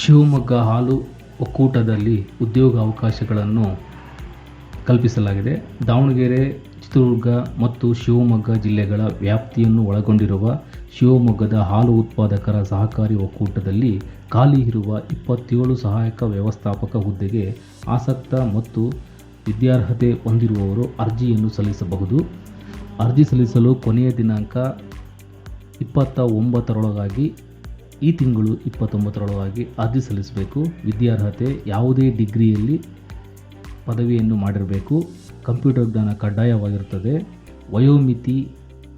ಶಿವಮೊಗ್ಗ ಹಾಲು ಒಕ್ಕೂಟದಲ್ಲಿ ಉದ್ಯೋಗ ಅವಕಾಶಗಳನ್ನು ಕಲ್ಪಿಸಲಾಗಿದೆ. ದಾವಣಗೆರೆ, ಚಿತ್ರದುರ್ಗ ಮತ್ತು ಶಿವಮೊಗ್ಗ ಜಿಲ್ಲೆಗಳ ವ್ಯಾಪ್ತಿಯನ್ನು ಒಳಗೊಂಡಿರುವ ಶಿವಮೊಗ್ಗದ ಹಾಲು ಉತ್ಪಾದಕರ ಸಹಕಾರಿ ಒಕ್ಕೂಟದಲ್ಲಿ ಖಾಲಿ ಇರುವ ಇಪ್ಪತ್ತೇಳು ಸಹಾಯಕ ವ್ಯವಸ್ಥಾಪಕ ಹುದ್ದೆಗೆ ಆಸಕ್ತ ಮತ್ತು ವಿದ್ಯಾರ್ಹತೆ ಹೊಂದಿರುವವರು ಅರ್ಜಿಯನ್ನು ಸಲ್ಲಿಸಬಹುದು. ಅರ್ಜಿ ಸಲ್ಲಿಸಲು ಕೊನೆಯ ದಿನಾಂಕ ಇಪ್ಪತ್ತ ಒಂಬತ್ತರೊಳಗಾಗಿ ಈ ತಿಂಗಳು ಇಪ್ಪತ್ತೊಂಬತ್ತರೊಳಗಾಗಿ ಅರ್ಜಿ ಸಲ್ಲಿಸಬೇಕು. ವಿದ್ಯಾರ್ಹತೆ ಯಾವುದೇ ಡಿಗ್ರಿಯಲ್ಲಿ ಪದವಿಯನ್ನು ಮಾಡಿರಬೇಕು. ಕಂಪ್ಯೂಟರ್ ಜ್ಞಾನ ಕಡ್ಡಾಯವಾಗಿರುತ್ತದೆ. ವಯೋಮಿತಿ,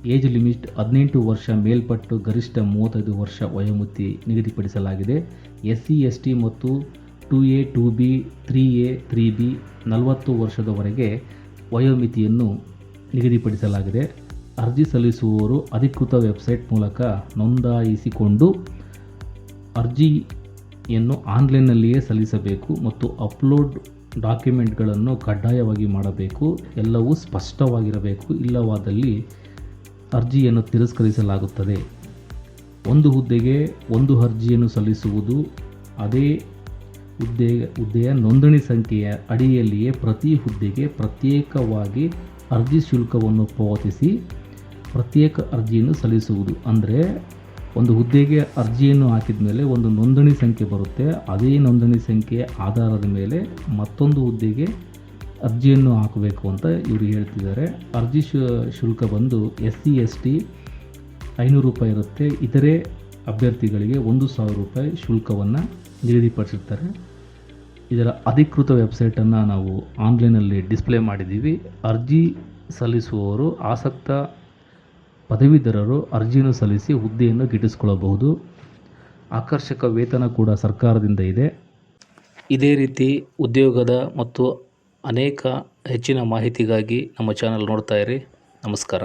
ಏಜ್ ಲಿಮಿಟ್ ಹದಿನೆಂಟು ವರ್ಷ ಮೇಲ್ಪಟ್ಟು ಗರಿಷ್ಠ ಮೂವತ್ತೈದು ವರ್ಷ ವಯೋಮಿತಿ ನಿಗದಿಪಡಿಸಲಾಗಿದೆ. ಎಸ್ ಸಿ ಎಸ್ ಟಿ ಮತ್ತು two A, two B, three A, three B ನಲವತ್ತು ವರ್ಷದವರೆಗೆ ವಯೋಮಿತಿಯನ್ನು ನಿಗದಿಪಡಿಸಲಾಗಿದೆ. ಅರ್ಜಿ ಸಲ್ಲಿಸುವವರು ಅಧಿಕೃತ ವೆಬ್ಸೈಟ್ ಮೂಲಕ ನೋಂದಾಯಿಸಿಕೊಂಡು ಅರ್ಜಿಯನ್ನು ಆನ್ಲೈನ್ನಲ್ಲಿಯೇ ಸಲ್ಲಿಸಬೇಕು ಮತ್ತು ಅಪ್ಲೋಡ್ ಡಾಕ್ಯುಮೆಂಟ್ಗಳನ್ನು ಕಡ್ಡಾಯವಾಗಿ ಮಾಡಬೇಕು. ಎಲ್ಲವೂ ಸ್ಪಷ್ಟವಾಗಿರಬೇಕು. ಇಲ್ಲವಾದಲ್ಲಿ ಅರ್ಜಿಯನ್ನು ತಿರಸ್ಕರಿಸಲಾಗುತ್ತದೆ. ಒಂದು ಹುದ್ದೆಗೆ ಒಂದು ಅರ್ಜಿಯನ್ನು ಸಲ್ಲಿಸುವುದು ಅದೇ ಹುದ್ದೆ, ಹುದ್ದೆಯ ನೋಂದಣಿ ಸಂಖ್ಯೆಯ ಅಡಿಯಲ್ಲಿಯೇ ಪ್ರತಿ ಹುದ್ದೆಗೆ ಪ್ರತ್ಯೇಕವಾಗಿ ಅರ್ಜಿ ಶುಲ್ಕವನ್ನು ಪಾವತಿಸಿ ಪ್ರತ್ಯೇಕ ಅರ್ಜಿಯನ್ನು ಸಲ್ಲಿಸುವುದು. ಅಂದರೆ ಒಂದು ಹುದ್ದೆಗೆ ಅರ್ಜಿಯನ್ನು ಹಾಕಿದ ಮೇಲೆ ಒಂದು ನೋಂದಣಿ ಸಂಖ್ಯೆ ಬರುತ್ತೆ. ಅದೇ ನೋಂದಣಿ ಸಂಖ್ಯೆ ಆಧಾರದ ಮೇಲೆ ಮತ್ತೊಂದು ಹುದ್ದೆಗೆ ಅರ್ಜಿಯನ್ನು ಹಾಕಬೇಕು ಅಂತ ಇವರು ಹೇಳ್ತಿದ್ದಾರೆ. ಅರ್ಜಿ ಶುಲ್ಕ ಬಂದು ಎಸ್ ಸಿ ಎಸ್ ಟಿ ಐನೂರು ರೂಪಾಯಿ ಇರುತ್ತೆ. ಇತರೆ ಅಭ್ಯರ್ಥಿಗಳಿಗೆ ಒಂದು ಸಾವಿರ ರೂಪಾಯಿ ಶುಲ್ಕವನ್ನು ನಿಗದಿಪಡಿಸಿರ್ತಾರೆ. ಇದರ ಅಧಿಕೃತ ವೆಬ್ಸೈಟನ್ನು ನಾವು ಆನ್ಲೈನಲ್ಲಿ ಡಿಸ್ಪ್ಲೇ ಮಾಡಿದ್ದೀವಿ. ಅರ್ಜಿ ಸಲ್ಲಿಸುವವರು ಆಸಕ್ತ ಪದವೀಧರರು ಅರ್ಜಿಯನ್ನು ಸಲ್ಲಿಸಿ ಹುದ್ದೆಯನ್ನು ಗಿಟ್ಟಿಸಿಕೊಳ್ಳಬಹುದು. ಆಕರ್ಷಕ ವೇತನ ಕೂಡ ಸರ್ಕಾರದಿಂದ ಇದೆ. ಇದೇ ರೀತಿ ಉದ್ಯೋಗದ ಮತ್ತು ಅನೇಕ ಹೆಚ್ಚಿನ ಮಾಹಿತಿಗಾಗಿ ನಮ್ಮ ಚಾನಲ್ ನೋಡ್ತಾ ಇರಿ. ನಮಸ್ಕಾರ.